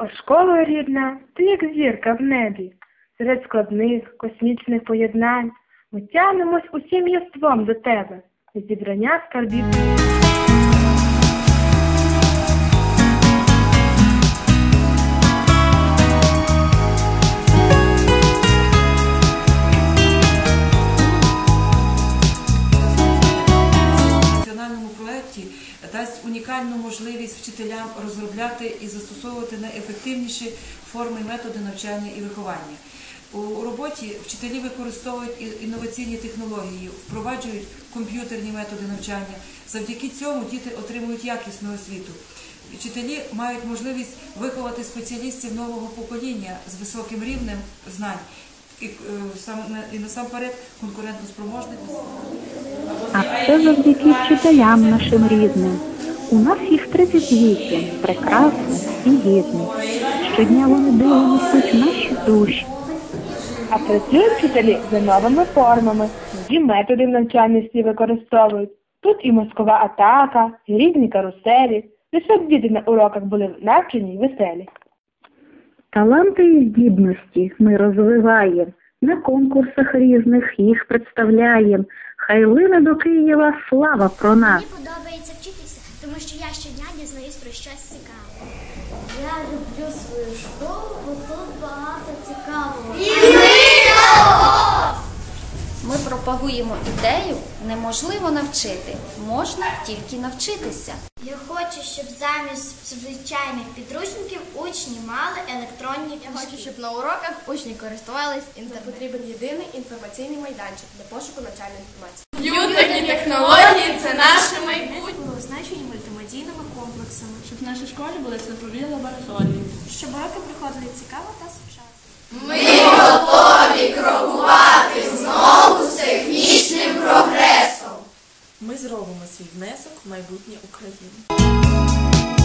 О, школа рідна, ти як зірка в небі, серед складних космічних поєднань. Ми тягнемось усім єством до тебе, зібрання скарбів. Дасть унікальну можливість вчителям розробляти і застосовувати найефективніші форми і методи навчання і виховання. У роботі вчителі використовують інноваційні технології, впроваджують комп'ютерні методи навчання. Завдяки цьому діти отримують якісну освіту. Вчителі мають можливість виховати спеціалістів нового покоління з високим рівнем знань і, е, і насамперед конкурентоспроможних. А все завдяки вчителям нашим рідним. У нас їх 38, прекрасних і гідних. Щодня вони диво наші душі. А працюють вчителі за новими формами, нові методи в навчальності використовують. Тут і мозкова атака, і різні каруселі, лише щоб діти на уроках були навчені й веселі. Таланти і здібності ми розвиваємо, на конкурсах різних їх представляємо. Хай лине до Києва слава про нас. Мені подобається вчитися, тому що я щодня дізнаюсь про щось цікаве. Я люблю свою школу, бо тут багато цікавого. Пропагуємо ідею неможливо навчити, можна тільки навчитися. Я хочу, щоб замість звичайних підручників учні мали електронні Я хочу, щоб на уроках учні користувались інтернетом. Потрібен єдиний інформаційний майданчик для пошуку навчальної інформації. Комп'ютерні технології це наше майбутнє. Оснащені мультимедійними комплексами, Щоб в нашій школі були цифрові лабораторії. щоб уроки проходили цікаво та сучасно. Ми зробимо свій внесок в майбутнє України.